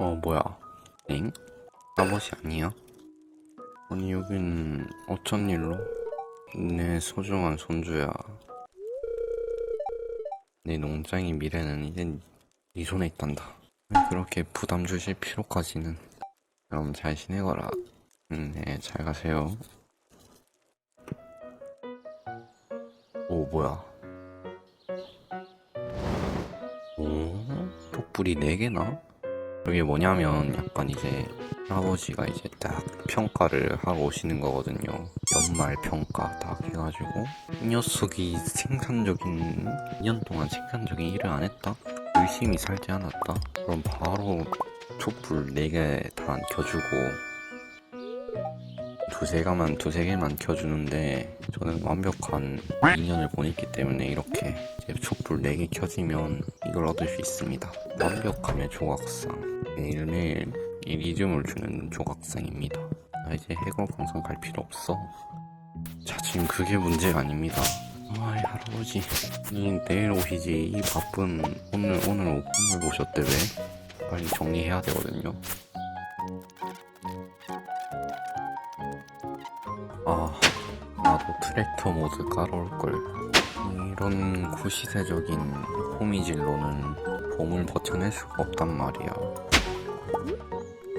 어 뭐야 엥? 아버지 아니야? 아니 여긴 어쩐 일로? 내 소중한 손주야 내 농장의 미래는 이젠 네 손에 있단다 그렇게 부담 주실 필요까지는 그럼 잘 지내거라 음, 네, 잘 가세요 오 뭐야 오 촛불이 4개나? 그게 뭐냐면 약간 이제 아버지가 이제 딱 평가를 하고 오시는 거거든요. 연말 평가 딱 해가지고 이 녀석이 생산적인 2년 동안 생산적인 일을 안 했다? 열심히 살지 않았다? 그럼 바로 촛불 4개 다안 켜주고 두세 개만 두세 개만 켜주는데 저는 완벽한 2년을 보냈기 때문에 이렇게 이제 촛불 4개 켜지면 이걸 얻을 수 있습니다. 완벽함의 조각상 매일매일 이 리듬을 주는 조각상입니다. 나 이제 해골 광산 갈 필요 없어. 자 지금 그게 문제가 아닙니다. 아이 할아버지 이 내일 오시지 이 바쁜 오늘 오늘 오늘 오셨대 왜? 빨리 정리해야 되거든요. 트랙터 모드 깔아올걸. 이런 구시대적인 호미질로는 봄을 버텨낼 수가 없단 말이야.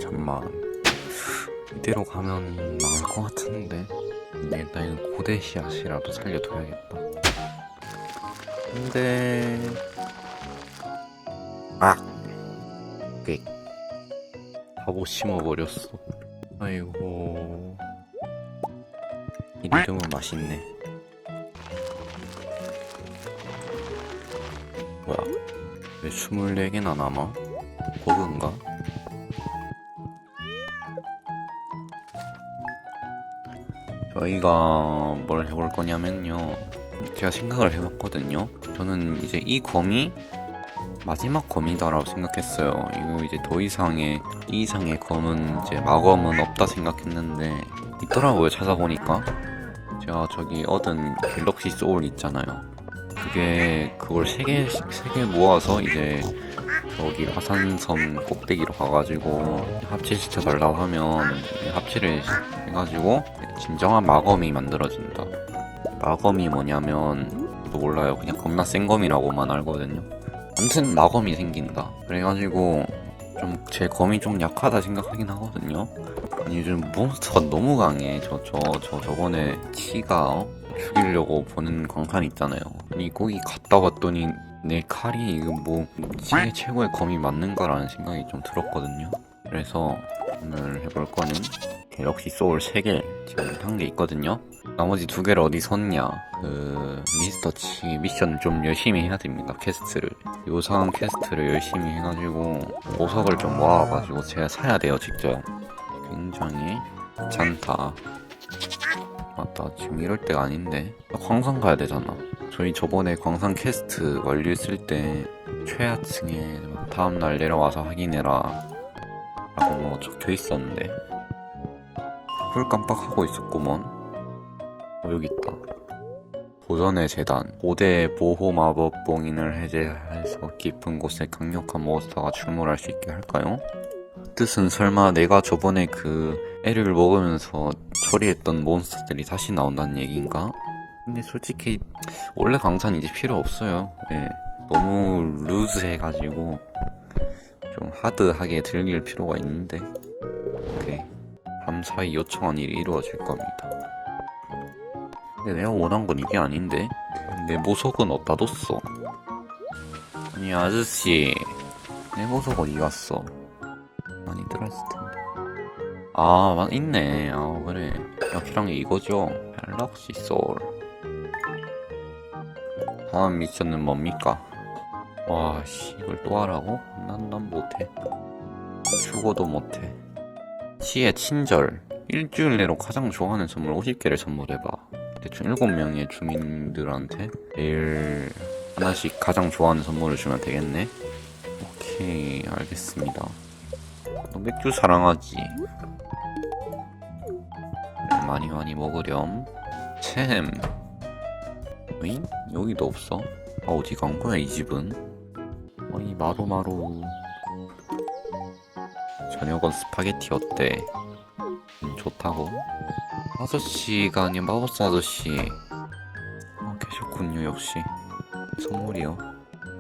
잠만. 이대로 가면 망할 것 같은데. 일단 이거 고대 씨앗이라도 살려둬야겠다. 근데... 아! 꽤. 바보 심어버렸어. 아이고... 이 이름은 맛있네. 뭐야? 왜 24개나 남아? 버그인가? 저희가 뭘 해볼 거냐면요. 제가 생각을 해봤거든요. 저는 이제 이 검이 마지막 검이다라고 생각했어요. 이거 이제 더 이상의 이 이상의 검은 이제 마검은 없다 생각했는데 있더라고요 찾아보니까 제가 저기 얻은 갤럭시 소울 있잖아요. 그게 그걸 세개세개 모아서 이제 저기 화산섬 꼭대기로 가가지고 합체시켜 달라고 하면 합체를 해가지고 진정한 마검이 만들어진다. 마검이 뭐냐면 또 몰라요. 그냥 겁나 센 검이라고만 알거든요. 아무튼 마검이 생긴다. 그래가지고 좀 제 검이 좀 약하다 생각하긴 하거든요. 아니 요즘 몬스터가 너무 강해. 저저 저 저 번에 치가 어? 죽이려고 보는 광산 있잖아요. 아니 거기 갔다 왔더니 내 칼이 이거 뭐 세계 최고의 검이 맞는가라는 생각이 좀 들었거든요. 그래서 오늘 해볼 거는 갤럭시 소울 3개 지금 한 개 있거든요. 나머지 두 개를 어디 섰냐? 그 미스터 치 미션 좀 열심히 해야 됩니다. 퀘스트를 요상 퀘스트를 열심히 해가지고 보석을 좀 모아가지고 제가 사야 돼요 직접. 굉장히 괜찮다. 맞다. 지금 이럴 때가 아닌데. 나 광산 가야 되잖아. 저희 저번에 광산 퀘스트 완료했을 때 최하층에 다음날 내려와서 확인해라. 라고 뭐 적혀 있었는데. 그걸 깜빡하고 있었구먼. 어 여기 있다. 보전의 재단. 5대 보호 마법 봉인을 해제해서 깊은 곳에 강력한 몬스터가 출몰할 수 있게 할까요? 뜻은 설마 내가 저번에 그 애를 먹으면서 처리했던 몬스터들이 다시 나온다는 얘기인가? 근데 솔직히 원래 강산 이제 필요 없어요. 예. 너무 루즈해가지고 좀 하드하게 들릴 필요가 있는데. 오케이. 밤사이 요청한 일이 이루어질 겁니다. 근데 내가 원한 건 이게 아닌데? 내 보석은 어디다 뒀어? 아니 아저씨. 내 보석 어디 갔어 많이 들었을 텐데 아 맞- 있네. 아 그래. 역시랑 게 이거죠? 갤럭시 소울. 다음 미션은 뭡니까? 와 씨 이걸 또 하라고? 난 난 못해. 죽어도 못해. 시의 친절. 일주일 내로 가장 좋아하는 선물 50개를 선물해봐. 대충 7명의 주민들한테 매일 하나씩 가장 좋아하는 선물을 주면 되겠네? 오케이 알겠습니다 너 맥주 사랑하지 많이 많이 먹으렴 챔 어잉? 여기도 없어? 아 어디 간 거야 이 집은? 아니 마루마루 저녁은 스파게티 어때? 음, 좋다고? 아저씨가 아닌 마법사 아저씨 어, 계셨군요 역시 선물이요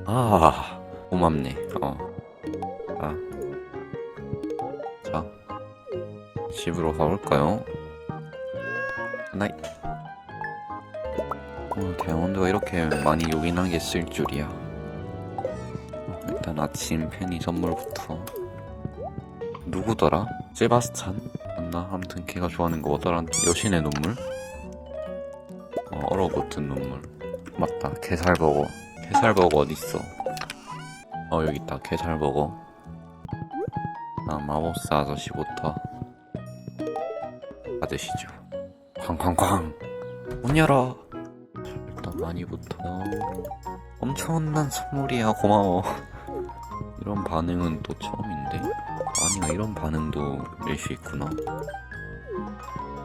아 고맙네 어. 집으로 가볼까요? 나이 어, 대원도가 이렇게 많이 요긴하게 쓸 줄이야 어, 일단 아침 팬이 선물부터 누구더라? 세바스찬? 맞나? 아무튼 걔가 좋아하는 거 뭐더라? 여신의 눈물? 어, 얼어붙은 눈물 맞다 게살버거 게살버거 어딨어 어 여기 있다 게살버거 아 마법사 아저씨부터 받으시죠. 쾅쾅쾅. 문 열어. 일단 많이부터. 엄청난 선물이야. 고마워. 이런 반응은 또 처음인데? 아니야 이런 반응도 낼 수 있구나.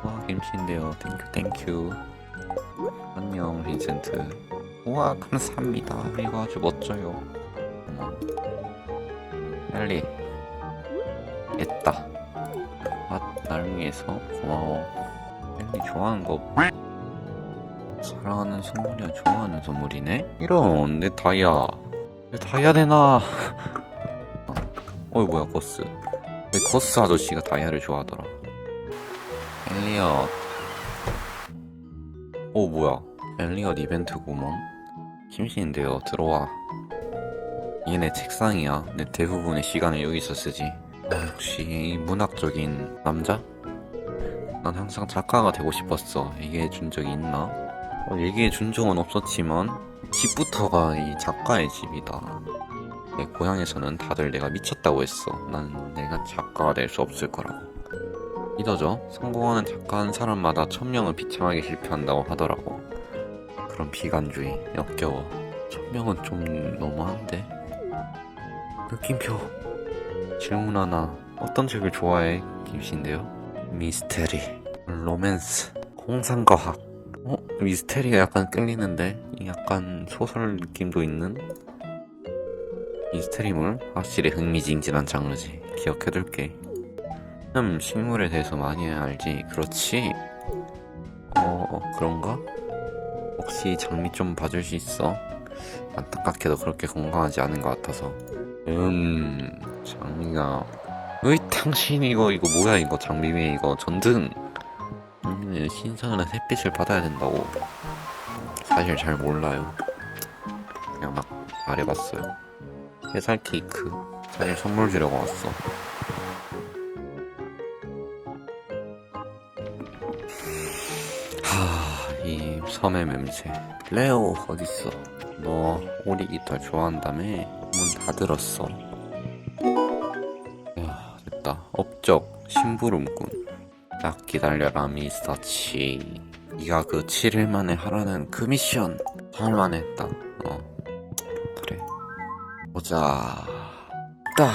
와 김치인데요. 땡큐 땡큐 안녕 빈센트. 우와 감사합니다. 이거 아주 멋져요. 빨리. 맛 날 위해서? 고마워. 빨리 좋아하는 거 사랑하는 선물이야. 좋아하는 선물이네? 이런 내 다이아. 내 다이아 되나? 어이 뭐야 거스. 왜 거스 아저씨가 다이아를 좋아하더라? 엘리엇. 오 뭐야? 엘리엇 이벤트구먼. 김신인데요. 들어와. 내 책상이야. 내 대부분의 시간을 여기서 쓰지 아, 역시 이 문학적인 남자? 난 항상 작가가 되고 싶었어 얘기해 준 적이 있나? 어, 얘기해 준 적은 없었지만 집부터가 이 작가의 집이다 내 고향에서는 다들 내가 미쳤다고 했어. 난 내가 작가가 될 수 없을 거라고. 믿어져. 성공하는 작가 한 사람마다 천명을 비참하게 실패한다고 하더라고. 그런 비관주의 역겨워. 천명은 좀 너무한데. 느낌표. 질문 하나. 어떤 책을 좋아해? 김씨인데요. 미스테리, 로맨스, 공상과학. 어? 미스테리가 약간 끌리는데? 약간 소설 느낌도 있는? 미스테리물 확실히 흥미진진한 장르지 기억해둘게 음 식물에 대해서 많이 알지 그렇지 어, 어 그런가? 혹시 장미 좀 봐줄 수 있어? 안타깝게도 그렇게 건강하지 않은 것 같아서 음 장미가. 으이 당신 이거 이거 뭐야 이거 장미에 이거 전등. 음, 신선한 햇빛을 받아야 된다고. 사실 잘 몰라요. 그냥 막 말해봤어요. 해살 케이크. 사실 선물 주려고 왔어. 하이 섬의 맴새. 레오 어딨어? 너 오리 기타 좋아한다며? 문 다 들었어 업적 심부름꾼 딱 기다려라 미스터치 네가 그 7일 만에 하라는 그 미션 할 만 했다 어 그래 보자. 딱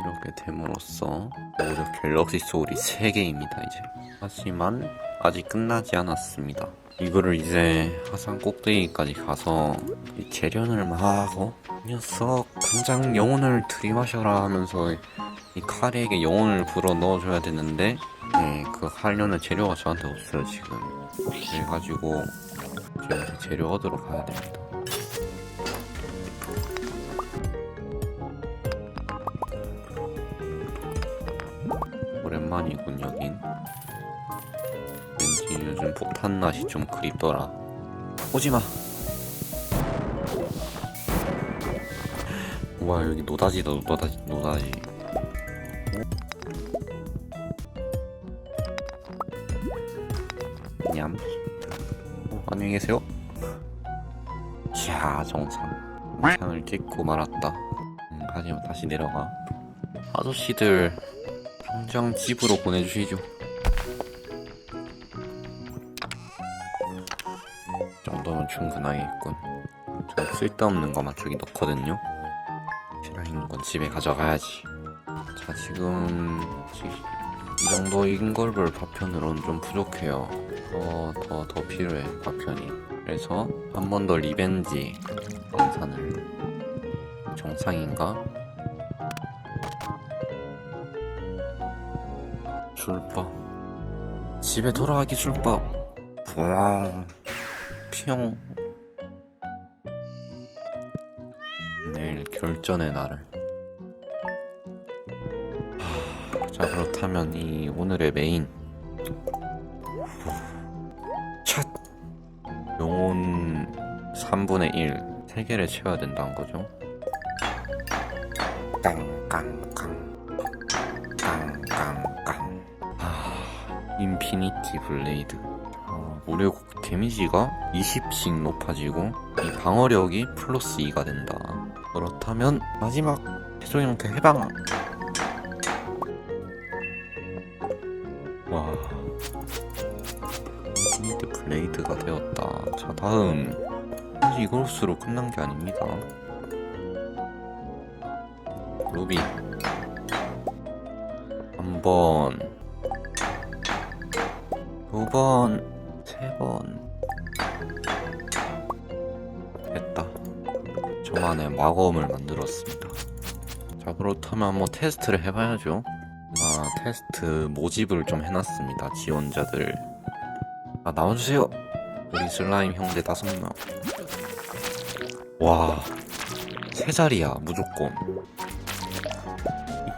이렇게 됨으로써 모두 갤럭시 소울이 3개입니다 이제. 하지만 아직 끝나지 않았습니다. 이거를 이제 화산 꼭대기까지 가서 이 재련을 막 하고 이 녀석 당장 영혼을 들이마셔라 하면서 이 카레에게 영혼을 불어 넣어줘야 되는데 네, 그 하려는 재료가 저한테 없어요 지금. 그래가지고 지금 재료 얻으러 가야 됩니다. 오랜만이군 여긴. 왠지 요즘 폭탄 맛이 좀 그립더라. 오지마. 와 여기 노다지다 노다지 노다지 계세요 자 정상 상을 찍고 말았다 음, 하지만 다시 내려가 아저씨들 당장 집으로 보내주시죠. 이 정도면 충분하겠군. 저 쓸데없는 거만 저기 넣거든요. 필요한 건 집에 가져가야지. 자, 지금 이 정도인 걸볼 파편으로는 좀 부족해요. 더, 더, 더 필요해, 파편이. 그래서 한 번 더 리벤지 방산을 정상인가? 기술법 집에 돌아와 기술법 와 피용 내일 결전의 날을. 하, 자 그렇다면 이 오늘의 메인 영혼 3분의 1 3개를 채워야 된다는 거죠? 깡깡깡. 깡깡깡. 아 인피니티 블레이드. 어, 무려 데미지가 20씩 높아지고 이 방어력이 플러스 2가 된다. 그렇다면 마지막 형태 해방 레이드가 되었다 자 다음 이것으로 끝난 게 아닙니다 루비 한 번, 두 번, 세 번. 됐다. 저만의 마검을 만들었습니다. 자, 그렇다면 한번 테스트를 해봐야죠. 아, 테스트 모집을 좀 해놨습니다. 지원자들. 아, 나와주세요. 우리 슬라임 형제 다섯 명. 와, 세 자리야, 무조건.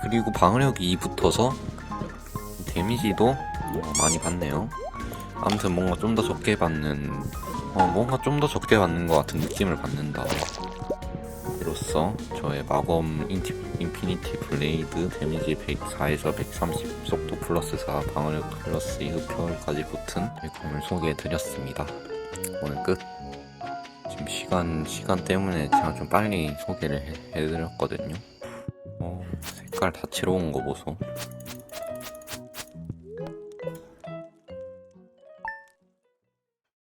그리고 방어력이 2 붙어서 데미지도 어, 많이 받네요. 아무튼 뭔가 좀 더 적게 받는 어 뭔가 좀 더 적게 받는 것 같은 느낌을 받는다. 이로써 저의 마검 인티, 인피니티 블레이드 데미지 104에서 130 속도 플러스 4 방어력 플러스 2 흡혈까지 붙은 이 검을 소개해드렸습니다. 오늘 끝. 지금 시간 시간 때문에 제가 좀 빨리 소개를 해, 해드렸거든요. 어, 색깔 다채로운 거 보소.